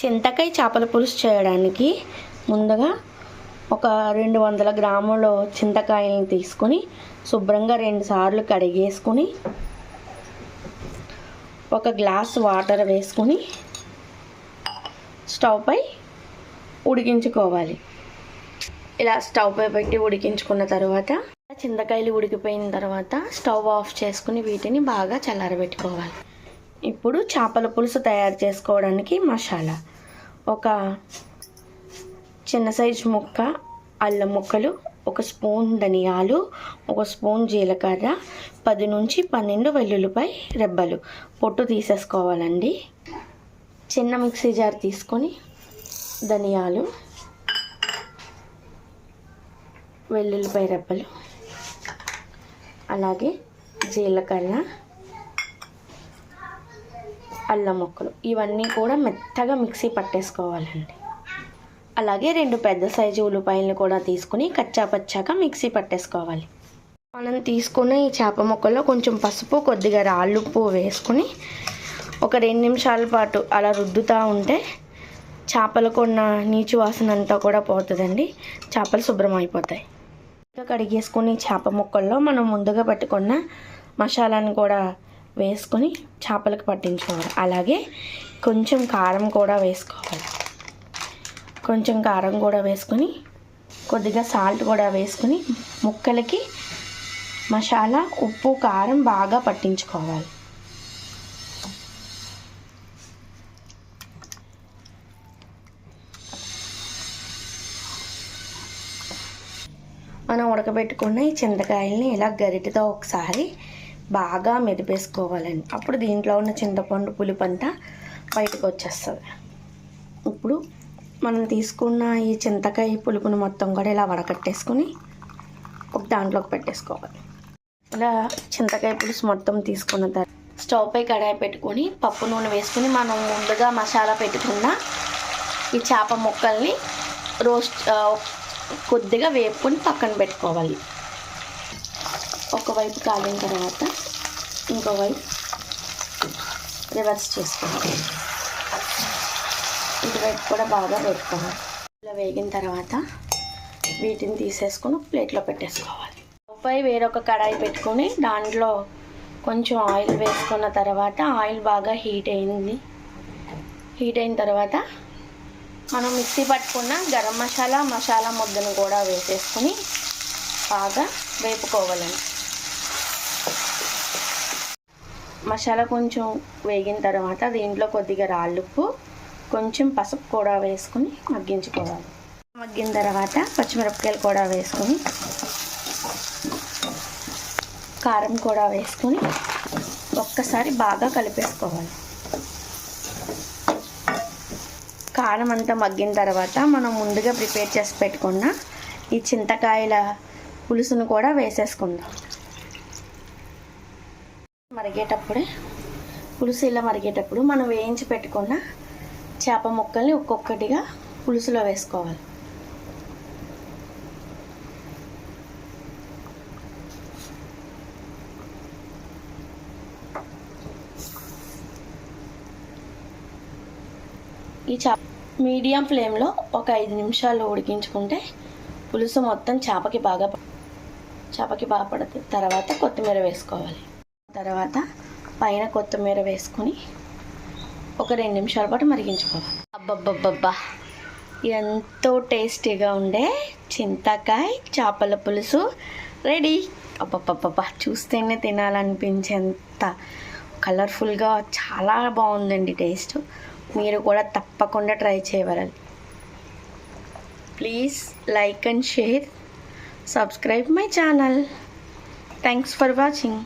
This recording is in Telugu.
చింతకాయ చేపల పులుసు చేయడానికి ముందుగా ఒక రెండు వందల గ్రాముల చింతకాయలను తీసుకొని శుభ్రంగా రెండు సార్లు కడిగేసుకొని ఒక గ్లాస్ వాటర్ వేసుకొని స్టవ్పై ఉడికించుకోవాలి. ఇలా స్టవ్పై పెట్టి ఉడికించుకున్న తర్వాత చింతకాయలు ఉడికిపోయిన తర్వాత స్టవ్ ఆఫ్ చేసుకుని వీటిని బాగా చల్లారబెట్టుకోవాలి. ఇప్పుడు చేపల పులుసు తయారు చేసుకోవడానికి మసాలా. ఒక చిన్న సైజు ముక్క అల్లం ముక్కలు ఒక స్పూన్ ధనియాలు ఒక స్పూన్ జీలకర్ర పది నుంచి పన్నెండు వెల్లుల్లిపై రెబ్బలు. పొట్టు తీసేసుకోవాలండి. చిన్న మిక్సీ జార్ తీసుకొని ధనియాలు వెల్లుల్లిపై రెబ్బలు అలాగే జీలకర్ర అల్లం ముక్కలు. ఇవన్నీ కూడా మెత్తగా మిక్సీ పట్టేసుకోవాలండి. అలాగే రెండు పెద్ద సైజు ఉల్లిపాయలను కూడా తీసుకుని కచ్చా పచ్చాక మిక్సీ పట్టేసుకోవాలి. మనం తీసుకున్న ఈ చేప ముక్కల్లో కొంచెం పసుపు కొద్దిగా రాళ్ళు ఉప్పు వేసుకుని ఒక రెండు నిమిషాల పాటు అలా రుద్దుతూ ఉంటే చేపలకు ఉన్న నీచు వాసన అంతా కూడా పోతుందండి. చేపలు శుభ్రం అయిపోతాయి. ఇంకా కడిగేసుకుని చేప ముక్కల్లో మనం ముందుగా పెట్టుకున్న మసాలాను కూడా వేసుకొని చేపలకు పట్టించుకోవాలి. అలాగే కొంచెం కారం కూడా వేసుకోవాలి. కొంచెం కారం కూడా వేసుకొని కొద్దిగా సాల్ట్ కూడా వేసుకొని ముక్కలకి మసాలా ఉప్పు కారం బాగా పట్టించుకోవాలి. మనం ఉడకబెట్టుకున్న ఈ చింతకాయల్ని ఇలా గరిటెతో ఒకసారి బాగా మెదిపేసుకోవాలండి. అప్పుడు దీంట్లో ఉన్న చింతపండు పులుపంతా బయటకు వచ్చేస్తుంది ఇప్పుడు మనం తీసుకున్న ఈ చింతకాయ పులుపుని మొత్తం కూడా ఇలా వడకట్టేసుకొని ఒక దాంట్లోకి పెట్టేసుకోవాలి. ఇలా చింతకాయ పులుసు మొత్తం తీసుకున్న తర్వాత స్టవ్ పై కడాయి పెట్టుకొని పప్పు నూనె వేసుకుని మనం ముందుగా మసాలా పెట్టుకున్న ఈ చేప ముక్కల్ని రోస్ట్ కొద్దిగా వేపుకొని పక్కన పెట్టుకోవాలి. ఒకవైపు కాలిన తర్వాత ఇంకోవైపు రివర్స్ చేసుకోవాలి. ఇటువైపు కూడా బాగా వేపుకోవాలి. ఇలా వేగిన తర్వాత వీటిని తీసేసుకొని ప్లేట్లో పెట్టేసుకోవాలి. పై వేరొక కడాయి పెట్టుకొని దాంట్లో కొంచెం ఆయిల్ వేసుకున్న తర్వాత ఆయిల్ బాగా హీట్ అయింది. హీట్ అయిన తర్వాత మనం మిక్సీ పట్టుకున్న గరం మసాలా మసాలా ముద్దను కూడా వేసేసుకుని బాగా వేపుకోవాలండి. మసాలా కొంచెం వేగిన తర్వాత దీంట్లో కొద్దిగా రాళ్ళుప్పు కొంచెం పసుపు కూడా వేసుకుని మగ్గించుకోవాలి. మగ్గిన తర్వాత పచ్చిమిరపకాయలు కూడా వేసుకొని కారం కూడా వేసుకొని ఒక్కసారి బాగా కలిపేసుకోవాలి. కారం అంతా మగ్గిన తర్వాత మనం ముందుగా ప్రిపేర్ చేసి పెట్టుకున్న ఈ చింతకాయల పులుసును కూడా వేసేసుకుందాం. మరిగేటప్పుడే పులుసు ఇలా మరిగేటప్పుడు మనం వేయించి పెట్టుకున్న చేప ముక్కల్ని ఒక్కొక్కటిగా పులుసులో వేసుకోవాలి. ఈ చేప మీడియం ఫ్లేమ్లో ఒక ఐదు నిమిషాలు ఉడికించుకుంటే పులుసు మొత్తం చేపకి బాగా చేపకి బాగా పడుతుంది. తర్వాత కొత్తిమీర వేసుకోవాలి. తర్వాత పైన కొత్తిమీర వేసుకొని ఒక రెండు నిమిషాల పాటు మరిగించుకోవాలి. అబ్బబ్బబ్బబ్బా. ఎంతో టేస్టీగా ఉండే చింతకాయ చేపల పులుసు రెడీ. అబ్బబ్బబ్బబ్బా. చూస్తేనే తినాలనిపించేంత కలర్ఫుల్గా చాలా బాగుందండి టేస్ట్. మీరు కూడా తప్పకుండా ట్రై చేయగలరు please like and share. Subscribe my channel. Thanks for watching.